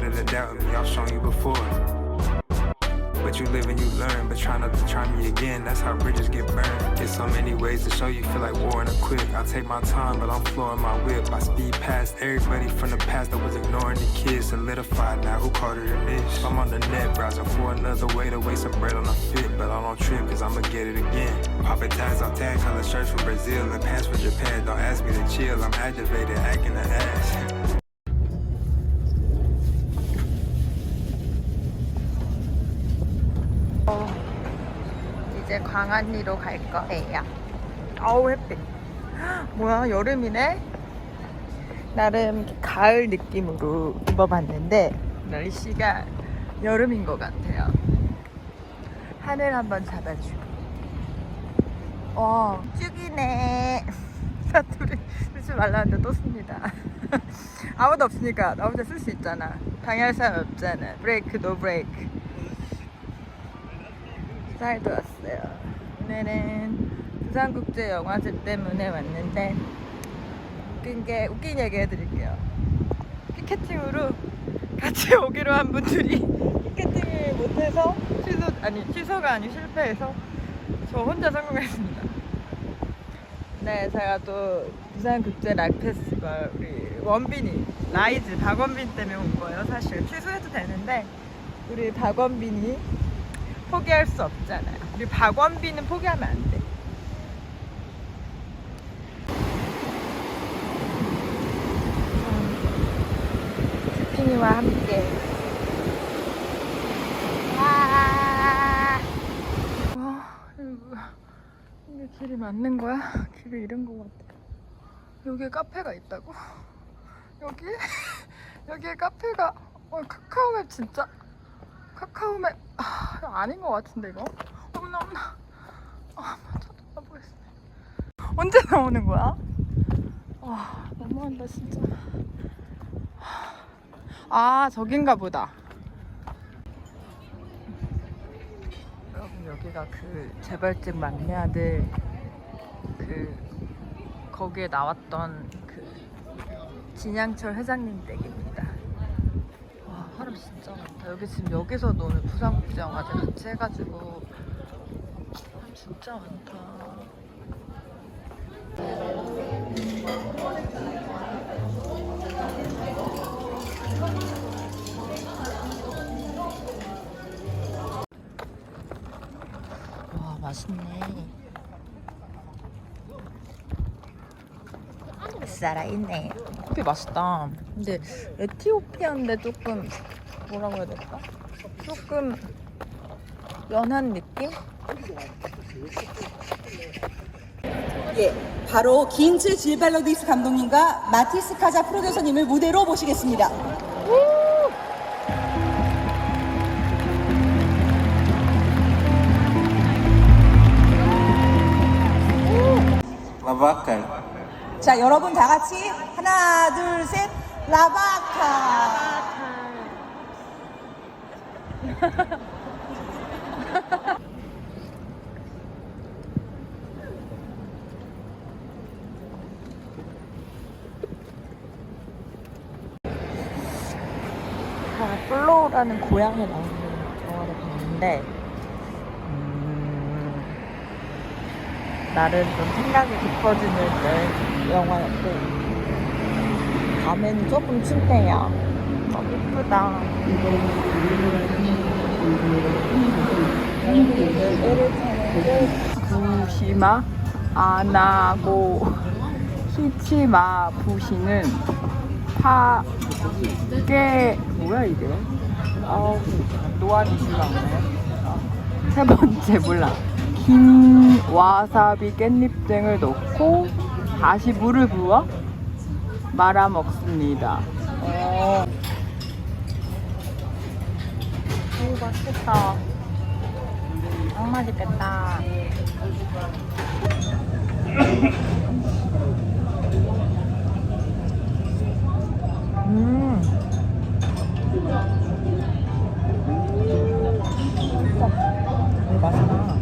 better than doubt me. I've shown you before. But you live and you learn, but try not to try me again. That's how bridges get burned. There's so many ways to show you feel like war in a quick. I take my time, but I'm flooring my whip. I speed past everybody from the past that was ignoring the kids. Solidified now, who called it a niche? I'm on the net browsing for another way to waste some bread on a fit, but I don't trip, cause I'ma get it again. Popping tags off tag color shirts from Brazil and pants from Japan. Don't ask me to chill, I'm aggravated, acting the ass. 이제 광안리로 갈 거예요. 어우 햇빛. 뭐야 여름이네? 나름 가을 느낌으로 입어봤는데 날씨가 여름인 것 같아요. 하늘 한번 잡아주고. 와 쭉이네. 사투리 쓰지 말라는데 또 씁니다. 아무도 없으니까 나 혼자 쓸 수 있잖아. 방해할 사람 없잖아. 브레이크 노 브레이크. 부산에도 왔어요. 오늘은 부산국제영화제 때문에 왔는데 웃긴 게 웃긴 얘기 해드릴게요. 피켓팅으로 같이 오기로 한 분들이 피켓팅을 못해서 취소 아니 취소가 아니 실패해서 저 혼자 성공했습니다. 네, 제가 또 부산국제 락 페스티벌 우리 원빈이 라이즈 박원빈 때문에 온 거예요. 사실 취소해도 되는데 우리 박원빈이 포기할 수 없잖아요. 우리 박원빈은 포기하면 안 돼. 스피니와 함께. 와. 와, 이거, 이게 길이 맞는 거야? 길을 잃은 것 같아. 여기에 카페가 있다고? 여기? 여기에 카페가, 어, 카카오맵 진짜? 카카오맵 아, 아닌 것 같은데 이거? 어머나. 어머나 아 찾아보겠습니다. 언제 나오는 거야? 아 너무한다 진짜. 아 저긴가 보다. 여러분 여기가 그 재벌집 막내 아들 그 거기에 나왔던 그 진양철 회장님 댁입니다. 와 사람 진짜 많다. 여기 지금 여기서 노는 부산 국제영 화제 같이 해가지고 사람 진짜 많다. 와 맛있네. 살아 있네 커피 맛있다 근데 에티오피아인데 조금 뭐라고 해야 될까? 조금 연한 느낌? 예, 바로 긴츠 질발로디스 감독님과 마티스 카자 프로듀서님을 무대로 모시겠습니다. Lavaca. 자, 여러분 다 같이 하나, 둘, 셋, 라바카. 아, 플로우라는 고향에 나오는 영화를 봤는데 나름 좀 생각이 깊어지는 여- 영화였고 밤에는 조금 춥네요 너무 예쁘다 부시마 아나고 히치마 부시는 파깨 뭐야 이게? 아우 노안이시가 없네. 세 번째 몰라. 김, 와사비, 깻잎 등을 넣고 다시 물을 부어 말아 먹습니다. 오, 오 맛있겠다. 정말 맛있겠다. 음. 음. 음 맛있다.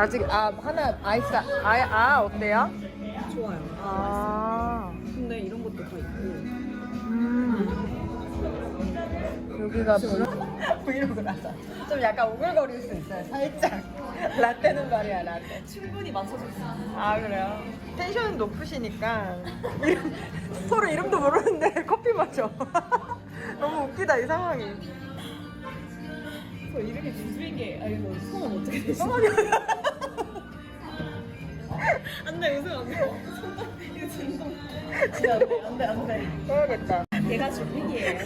아직 아 하나 아이스 아, 아 어때요? 좋아요. 아 근데 이런 것도 다 있고. 음. 여기가 브이로그 브이로그라서 좀 약간 오글거릴 수 있어요 살짝 라떼는 말이야 라떼 충분히 맞춰줄 수 있어. 아 그래요? 텐션은 높으시니까 이름, 서로 이름도 모르는데 커피 마셔 너무 웃기다 이 상황이 저 이름이 주수이게 아이고 성은 어떻게 되시죠? 안돼 웃으면 안 돼. 이거 진동. 안돼 안돼 안돼. 해야겠다 얘가 주민이에요.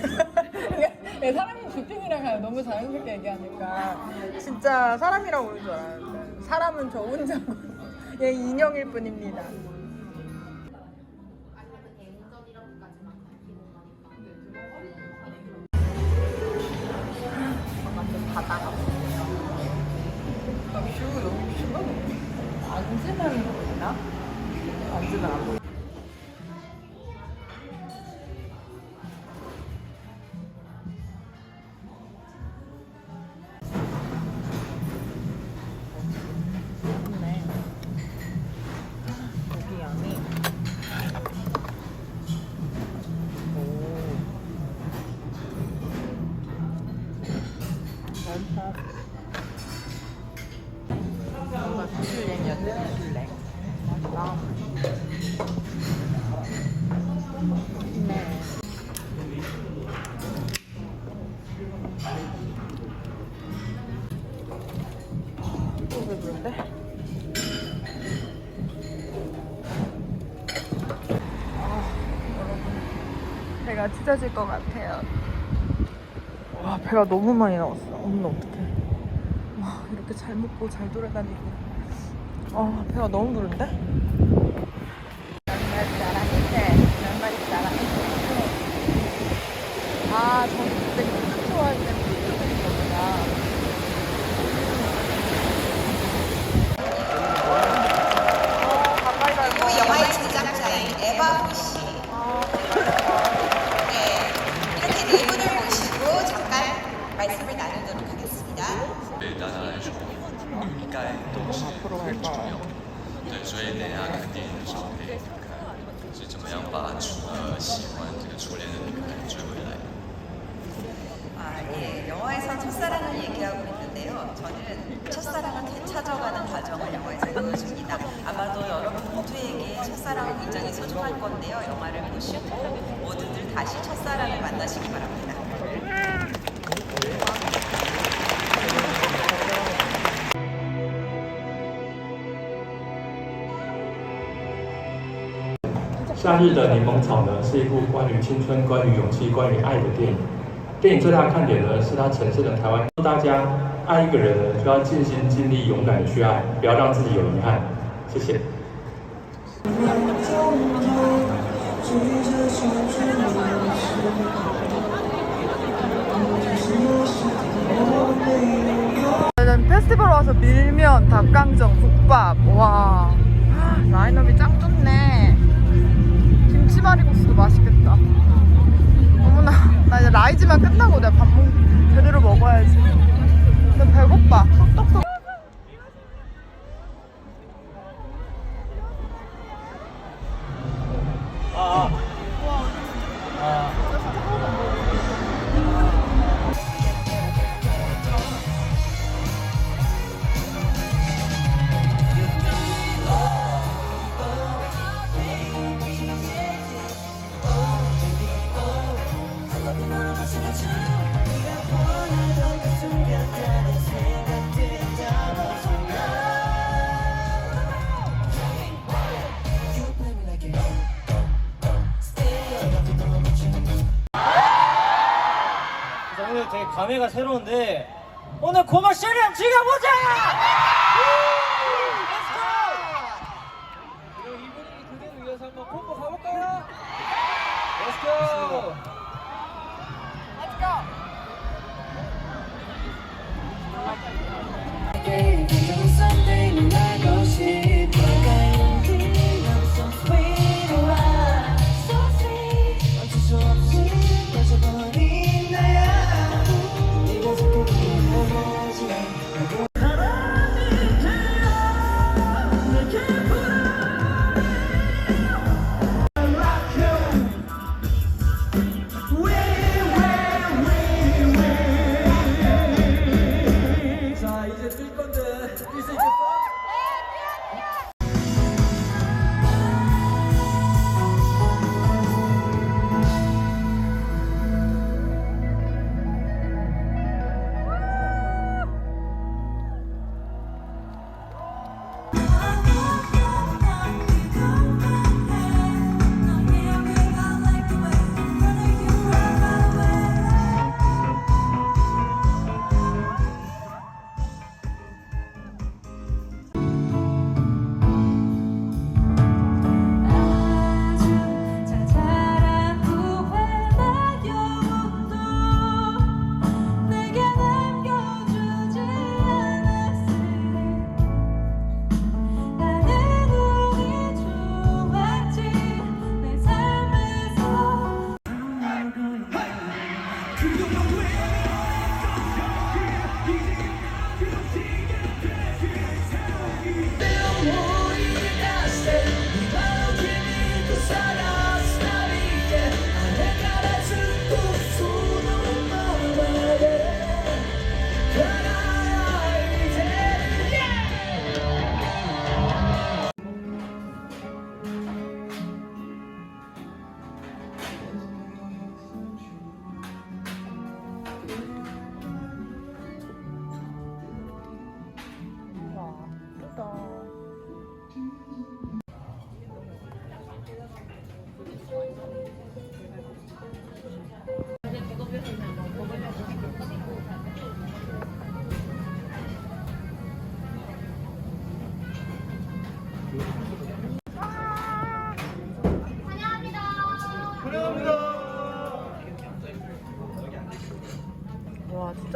야, 사람이 주핑이랑 너무 자연스럽게 얘기하니까 진짜 사람이라고 그러는 줄 알았는데 사람은 저 혼자고 얘 인형일 뿐입니다 앉으면 보이나? 앉으면 안보 배가 찢어질 것 같아요. 와, 배가 너무 많이 나왔어. 오늘 어떡해. 와, 이렇게 잘 먹고 잘 돌아다니고. 아, 배가 너무 부른데? 아, 저 그때 큰때 그런 거구나. 都是很重要的。对，所以等一下看电影的时候可以看是怎么样把初呃喜欢这个初恋的那个人追回来。 아, 예, 영화에서 첫사랑을 얘기하고 있는데요. 저는 첫사랑을 되찾아가는 과정을 영화에서 보여줍니다. 아마도 여러분 모두에게 첫사랑은 굉장히 소중할 건데요. 영화를 보시고 모두들 다시 첫사랑을 만나시기 바랍니다.《 夏日的柠檬草》呢，是一部关于青春、关于勇气、关于爱的电影。电影最大的看点呢，是它呈现了台湾大家爱一个人呢，就要尽心尽力、勇敢的去爱，不要让自己有遗憾。谢谢。 저는 페스티벌 와서 밀면, 닭강정, 국밥, 와 라인업이 짱 좋네. 김치말이국수도 맛있겠다. 어머나, 나 이제 라이즈만 끝나고 내가 밥 먹, 제대로 먹어야지. 나 배고파. 떡떡떡. 오늘 되게 감회가 새로운데 오늘 고마 쉐리랑 즐겨보자!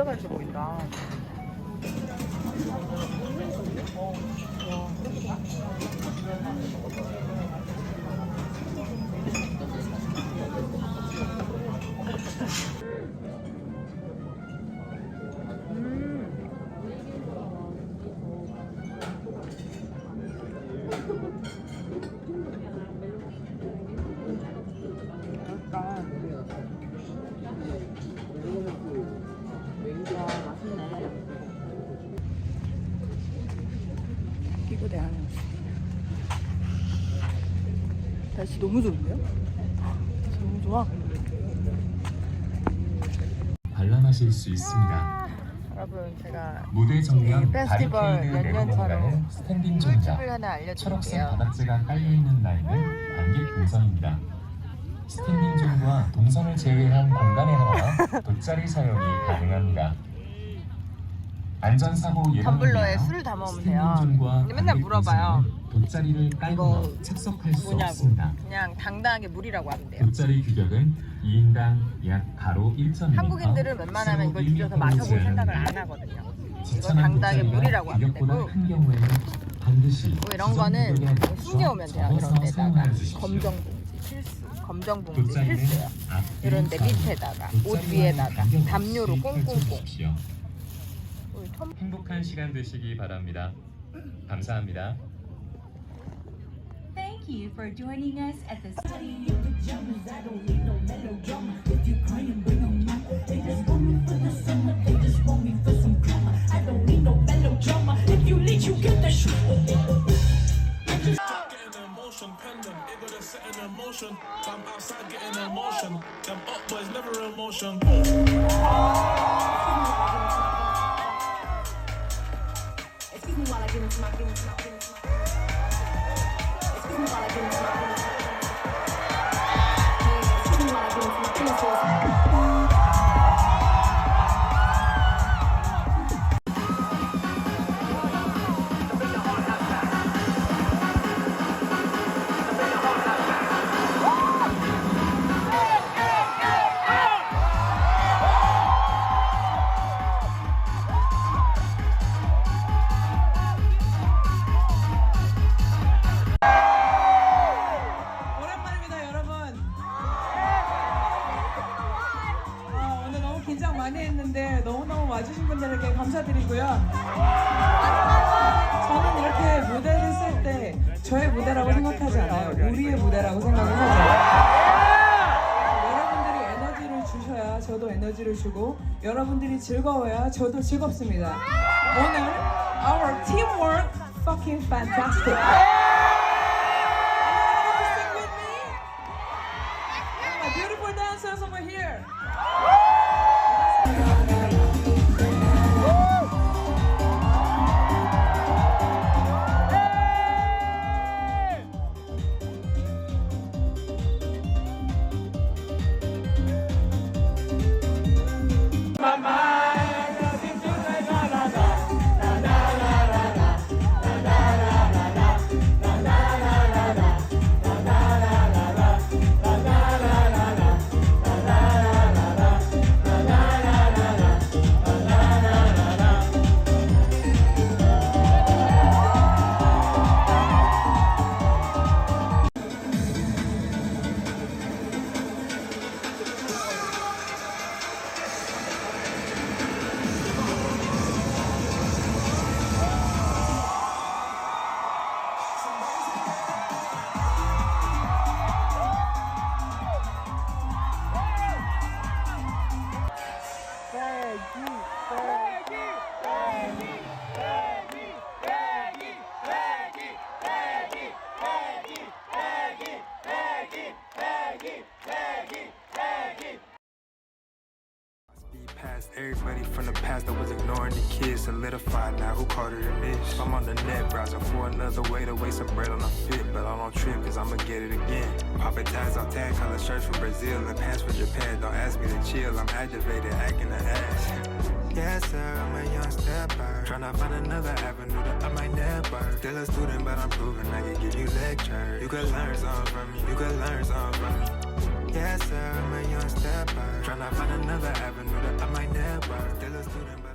진짜 맛있어 보인다. 끼고 대하는 날씨 너무 좋은데요? 너무 좋아. 관람하실 수 있습니다. 여러분 제가 무대 정면 이 페스티벌 바리케이드 몇 년 차로 내부공간은 스탠딩 꿀팁을 하나 초록색 알려드릴게요. 바닥재가 깔려 있는 라인은 관객 동선입니다. 스탠딩 존과 동선을 제외한 공간에 하나 돗자리 사용이 가능합니다. 안전사고 위하여 술을 담아 오면 스탠딩 돼요. 근데 맨날 물어봐요. 돗자리를 이거 착석할 수 뭐냐고. 없습니다. 그냥 당당하게 물이라고 하면 돼요. 돗자리 규격은 2인당 약 가로 1.2m 한국인들은 웬만하면 이걸 뒤져서 마셔볼 생각을 안 하거든요. 이거 당당하게 물이라고 하면 되고 큰 경우에는 반드시 뭐 이런 거는 숨겨오면 돼요. 이런 데다가. 검정 봉지 필수. 검정 봉지 돗자리는 필수예요. 앞뒤 이런 데 밑에다가 옷 위에다가 담요로 꽁꽁꽁. 행복한 시간 되시기 바랍니다. 감사합니다. Thank you for joining us at the 주고 여러분들이 즐거워야 저도 즐겁습니다. 오늘 our teamwork fucking fantastic. Past everybody from the past that was ignoring the kids. Solidified now, who called it a niche? I'm on the net browsing for another way to waste some bread on a fit, but I don't trip cause I'ma get it again. Popping tags off tan color shirts from Brazil and pants from Japan. Don't ask me to chill, I'm aggravated, acting an ass. Yes, sir, I'm a young stepper. Tryna find another avenue that I might never. Still a student, but I'm proving I can give you lecture. You could learn something from me, you could learn something from me. Yes, sir, I'm a young stepper. Tryna find another avenue that I might never. Still a student,